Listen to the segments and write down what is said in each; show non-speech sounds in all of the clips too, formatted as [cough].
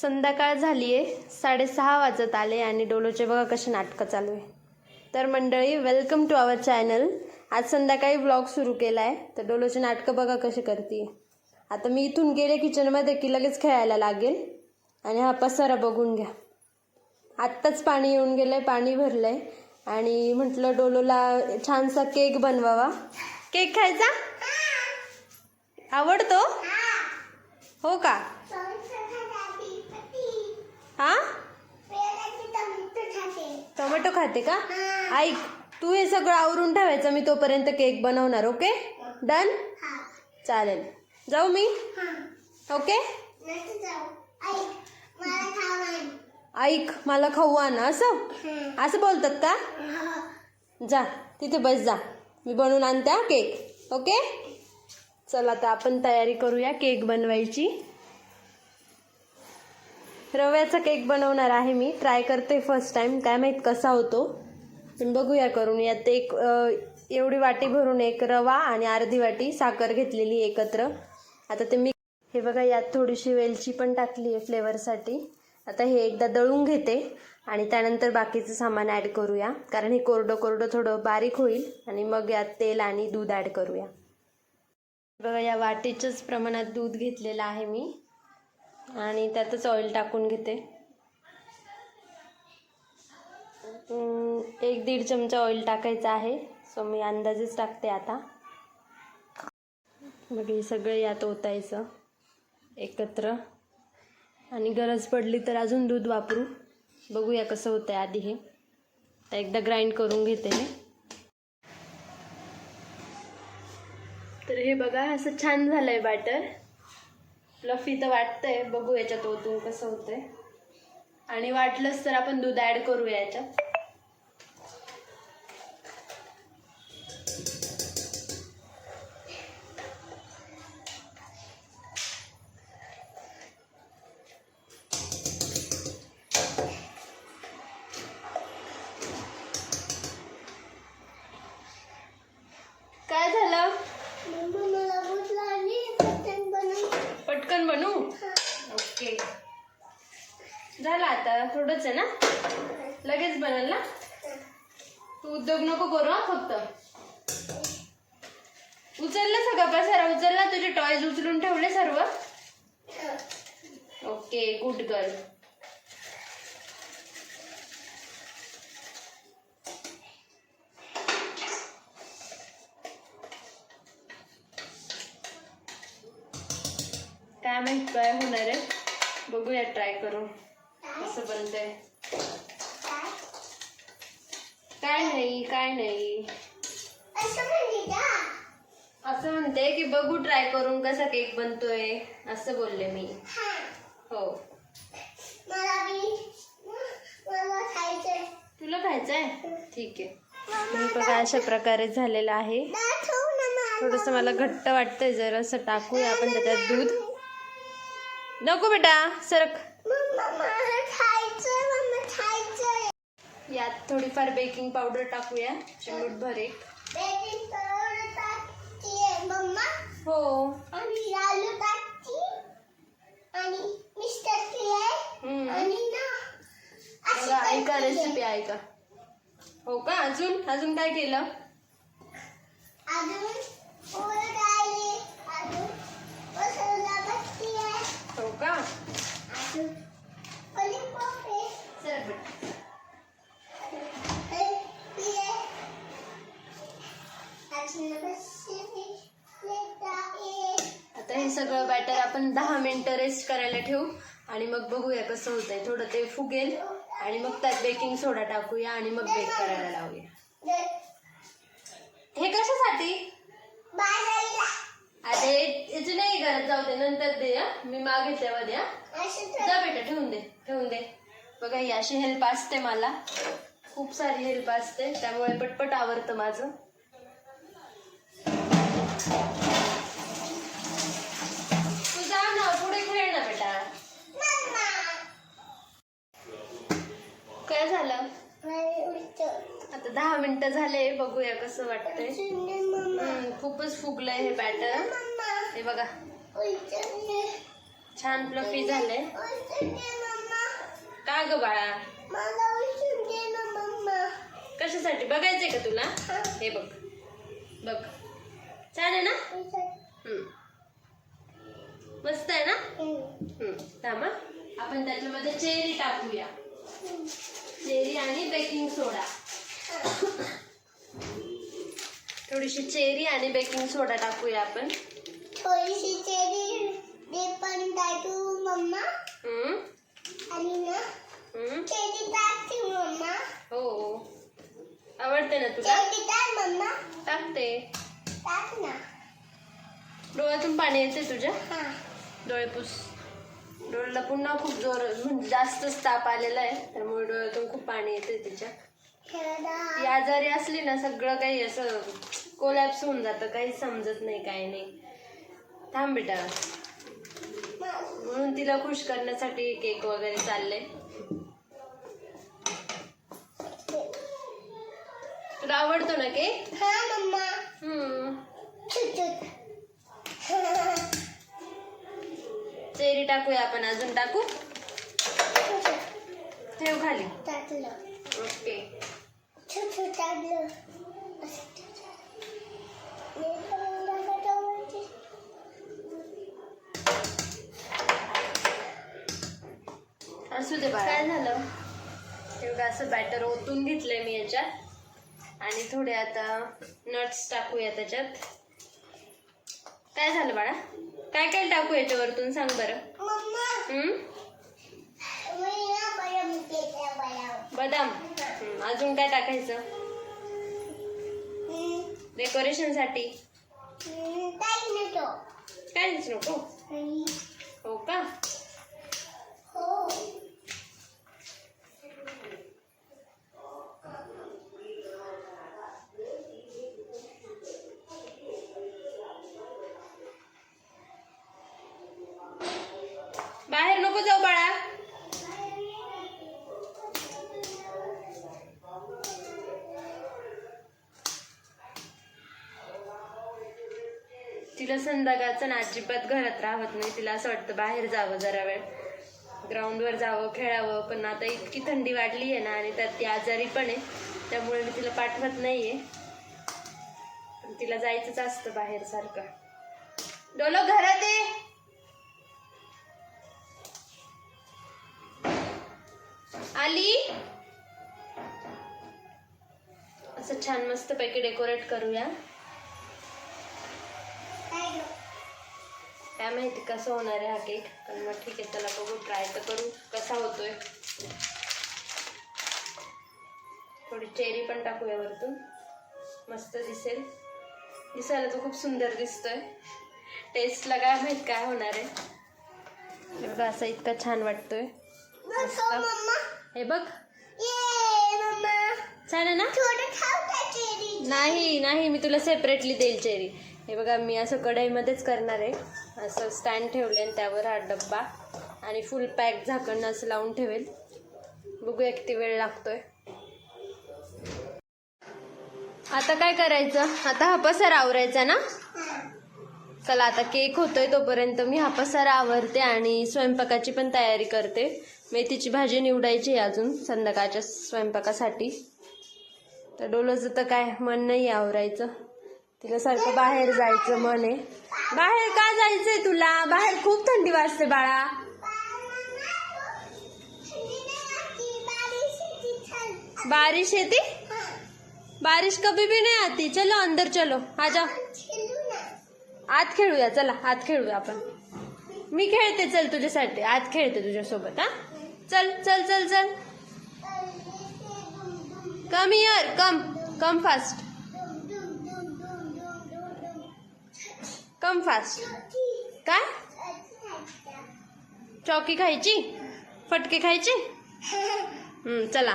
संध्याकाळ झाली आहे साडेसहा वाजत आले आणि डोलोचे बघा कसे नाटकं चालू आहे. तर मंडळी वेलकम टू आवर चॅनल आज संध्याकाळी ब्लॉग सुरू केला आहे तर डोलोचे नाटकं बघा कसे करते आता मी इथून गेले किचनमध्ये की लगेच खेळायला लागेल. आणि हा पसारा बघून घ्या. आत्ताच पाणी येऊन गेलं आहे पाणी भरलं आहे आणि म्हटलं डोलोला छानसा केक बनवावा. केक खायचा? आवडतो? हो का? हा? टोमॅटो खाते का? ऐक तू हे सगळं आवरून ठेवायचं मी तोपर्यंत केक बनवणार ओके डन चालेल. जाऊ मी? ओके ऐक मला खाऊ आण. असं? असं बोलतात का? जा तिथे बस जा. मी बनवून आणते हा केक ओके चला आता आपण तयारी करूया केक बनवायची. रव्याचा केक बनवणार आहे मी. ट्राय करते फर्स्ट टाईम काय माहीत कसा होतो. पण बघूया करून. यात एक एवढी वाटी भरून एक रवा आणि अर्धी वाटी साखर घेतलेली एकत्र. आता ते मी हे बघा यात थोडीशी वेलची पण टाकली आहे फ्लेवरसाठी आता हे एकदा दळून घेते आणि त्यानंतर बाकीचं सामान ॲड करूया. कारण हे कोरडं कोरडं थोडं बारीक होईल आणि मग यात तेल आणि दूध ॲड करूया. बघा या वाटीच्याच प्रमाणात दूध घेतलेलं आहे मी. आणि त्यातच ऑइल टाकून घेते. एक दीड चमचा ऑइल टाकायचा आहे. सो मी अंदाजेच टाकते आता. मग हे सगळं यात ओतायचं. एकत्र. आणि गरज पडली तर अजून दूध वापरू. बघूया कसं होतं आहे आधी हे. तर एकदा ग्राइंड करून घेते हे तर हे बघा असं छान झालं आहे बॅटर फ्लफी तर वाटतंय. बघू याच्यात ओतून कसं होतंय. आणि वाटलंच तर आपण दूध ॲड करूया याच्यात. आहे ना? लगेच बनल ना? तू उद्योग नको करू हा फक्त. उचललं सगळं पसारा उचलला तुझे टॉयज उचलून ठेवले सर्व? ओके गुड गर्ल काय माहीत काय होणार आहे? बघूया ट्राय करून कसं बनतंय काय? नाही काय नाही. असं म्हणते की बघू ट्राय करून कसा केक बनतोय असं बोलले मी. हो. तुला खायचंय? ठीक आहे. मी बघा अशा प्रकारे झालेलं आहे. थोडंसं मला घट्ट वाटतंय जरा असं टाकूया आपण त्याच्यात दूध. नको बेटा सरक यात थोडीफार बेकिंग पावडर टाकूया. चिमूटभर एक. हो. ऐका रेसिपी ऐका. हो का? अजून? अजून काय केलं? हो का? आता हे सगळं बॅटर आपण दहा मिनटं रेस्ट करायला ठेवू आणि मग बघूया कसं होतंय. थोडं ते फुगेल आणि मग त्यात बेकिंग सोडा टाकूया आणि मग बेक करायला लावूया. हे कशासाठी? अरे याची नाही गरज. जाऊ दे नंतर दे मी मागे तेव्हा द्या. जा बेटा ठेवून दे ठेवून दे. बघा ही अशी हेल्प असते मला. खूप सारी हेल्प असते त्यामुळे पटपट आवडतं माझं. काय झालं? आता दहा मिनिटं झाले बघूया कसं वाटतंय. खूपच फुगलंय हे बॅटर हे बघा. छान फ्लफी झालंय. का ग बाळा? कशासाठी? बघायचंय का तुला? हे बघ. बघ. छान आहे ना. मस्त आहे ना? हम्म. थांबा. आपण त्याच्यामध्ये चेरी टाकूया. चेरी आणि बेकिंग सोडा. थोडीशी चेरी आणि बेकिंग सोडा टाकूया आपण. थोडीशी चेरी ते पण टाकू मम्मा. आणि ना हम्म. चेरी टाकते मम्मा. हो. आवडते ना तुला? चेरी टाक मम्मा. टाकते. टाक ना. डोळ्यातून पाणी येते तुझ्या? हा. डोळे पुस. डोळ्याला पुन्हा खूप जोर म्हणजे जास्तच ताप आलेला आहे त्यामुळे डोळ्यातून खूप पाणी येते तिच्या ती आजारी असली ना सगळं काही असं कोलॅप्स होऊन जातं काही समजत नाही काही नाही. थांब बेटा. म्हणून तिला खुश करण्यासाठी केक वगैरे चाललंय. तुला आवडतो ना केक हा मम्मा. हम्म. [laughs] चेरी टाकूया आपण अजून टाकू? ठेव खाली. टाकलं. ओके. टाकलं. असं दे बाळा. काय झालं? तेवढं असं बॅटर ओतून घेतलंय मी याच्यात. आणि थोडे आता नट्स टाकूया त्याच्यात. काय झालं बाळा? काय काय टाकू याच्यावरतून? सांग बरं. हम्म? बदाम. हम्म, अजून काय टाकायचं? हम्म, डेकोरेशनसाठी हम्म, टाक ना तो काहीच नको. हो का? बाहेर नको जाऊ बाळा. तिला संध्याकाळचं ना अजिबात घरात राहत नाही. तिला असं वाटतं बाहेर जावं जरा वेळ. ग्राउंडवर जावं खेळावं. पण आता इतकी थंडी वाढली आहे ना आणि त्यात ती आजारी पण आहे. त्यामुळे मी तिला पाठवत नाहीये. तिला जायचंच असतं बाहेर सारखं. डोलो घरात आहे आली? असं छान मस्त पैकी डेकोरेट करूया. काय माहिती कसं होणार आहे हा केक पण मग ठीक आहे चला बघू ट्राय तर करू. कसा होतोय? थोडी चेरी पण टाकूया वरतून. मस्त दिसेल. दिसायला तो खूप सुंदर दिसतोय. टेस्टला काय माहीत काय होणार आहे. एवढं असं इतका छान वाटतोय. नको हे बघ. छान आहे ना? नाही नाही मी तुला सेपरेटली देईल चेरी हे बघा मी असं कढईमध्येच करणार आहे. असं स्टँड ठेवले आणि त्यावर हा डब्बा आणि फुल पॅक झाकण असं लावून ठेवेल. बघूया किती वेळ लागतोय. आता काय करायचं? आता हा पसारा आवरायचा ना? चला आता केक होतोय तोपर्यंत मी हा पसारा आवरते आणि स्वयंपाकाची पण तयारी करते. मेथीची भाजी निवडायची आहे अजून संध्याकाळच्या स्वयंपाकासाठी. तर डोलंचं तर काय मन नाही आवरायचं. तिला सारखं बाहेर जायचं मन आहे. बाहेर का जायचंय तुला? बाहेर खूप थंडी वाजते बाळा. बारिश येते? बारिश कभी भी नहीं आती. चलो अंदर चलो. आ जाओ आत खेळूया चला आत खेळूया आपण. मी खेळते चल तुझ्यासाठी. आत खेळते तुझ्यासोबत हा? चल चल चल चल. Come here come come fast come fast काय? चौकी खायची? फटके खायचे? [laughs] हम्म, चला.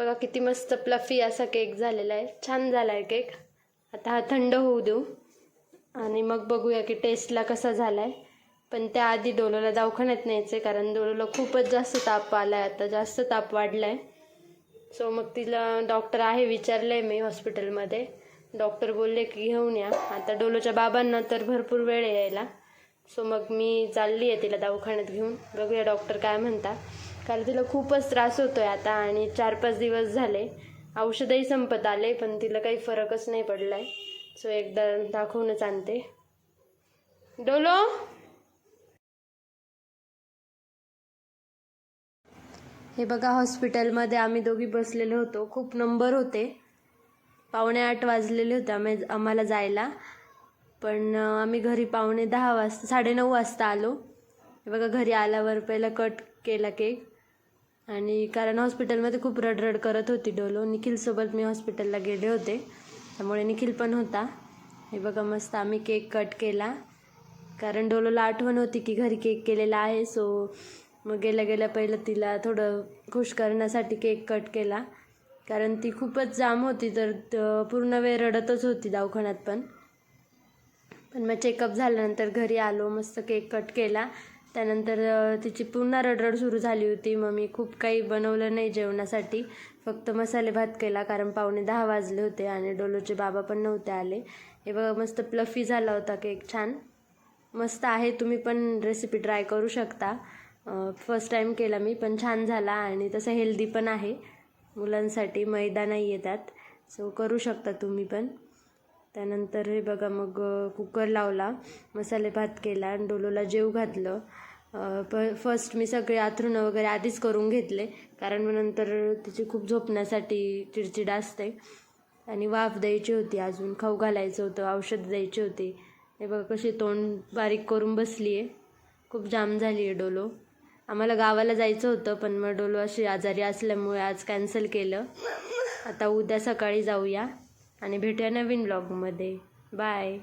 बघा किती मस्त प्लफी असा केक झालेला आहे. छान झाला आहे केक आता हा थंड होऊ देऊ. आणि मग बघूया की टेस्टला कसा झाला आहे पण त्याआधी डोलोला दवाखान्यात न्यायचं आहे कारण डोलोला खूपच जास्त ताप आला आहे आता जास्त ताप वाढला आहे सो मग तिला डॉक्टर आहे विचारलं आहे मी हॉस्पिटलमध्ये डॉक्टर बोलले की घेऊन या. आता डोलोच्या बाबांना तर भरपूर वेळ यायला. सो मग मी चालली आहे तिला दवाखान्यात घेऊन. बघूया डॉक्टर काय म्हणता कारण तिला खूपच त्रास होतोय आता आणि चार पाच दिवस झाले. औषधही संपत आले पण तिला काही फरकच नाही पडलाय. सो एकदा दाखवूनच आणते. डोलो! हे बघा हॉस्पिटलमध्ये आम्ही दोघी बसलेलो होतो. खूप नंबर होते. पावणे आठ वाजलेले होते आम्ही आम्हाला जायला. पण आम्ही घरी पावणे दहा वाजता साडेनऊ वाजता आलो. हे बघा घरी आल्यावर पहिला कट केला केक आणि कारण हॉस्पिटलमध्ये खूप रडरड करत होती डोलो. निखिलसोबत मी हॉस्पिटलला गेले होते. त्यामुळे निखिल पण होता. हे बघा मस्त आम्ही केक कट केला. कारण डोलोला आठवण होती की घरी केक केलेला आहे सो मग गेल्या गेल्या पहिलं तिला थोडं खुश करण्यासाठी केक कट केला. कारण ती खूपच जाम होती तर पूर्ण वेळ रडतच होती दवाखान्यात पण. पण मग चेकअप झाल्यानंतर घरी आलो मस्त केक कट केला. त्यानंतर तिची पुन्हा रडरड सुरू झाली होती. मग मी खूप काही बनवलं नाही जेवणासाठी. फक्त मसाले भात केला कारण पावणे दहा वाजले होते आणि डोलोचे बाबा पण नव्हते आले. हे बघा मस्त प्लफी झाला होता केक छान. मस्त आहे तुम्ही पण रेसिपी ट्राय करू शकता. फर्स्ट टाईम केला मी पण छान झाला आणि तसं हेल्दी पण आहे. मुलांसाठी मैदा नाही आहे त्यात. सो करू शकता तुम्ही पण. त्यानंतर हे बघा मग कुकर लावला मसाले भात केला आणि डोलोला जेव घातलं. प फर्स्ट मी सगळे आथरुणं वगैरे आधीच करून घेतले कारण मग नंतर तिची खूप झोपण्यासाठी चिडचिड असते. आणि वाफ द्यायची होती अजून खाऊ घालायचं होतं औषध द्यायची होती. हे बघा कशी तोंड बारीक करून बसली आहे खूप जाम झाली आहे डोलो. आम्हाला गावाला जायचं होतं पण मग डोलो अशी आजारी असल्यामुळे आज कॅन्सल केलं. आता उद्या सकाळी जाऊया. आणि भेटूया नवीन ब्लॉगमध्ये बाय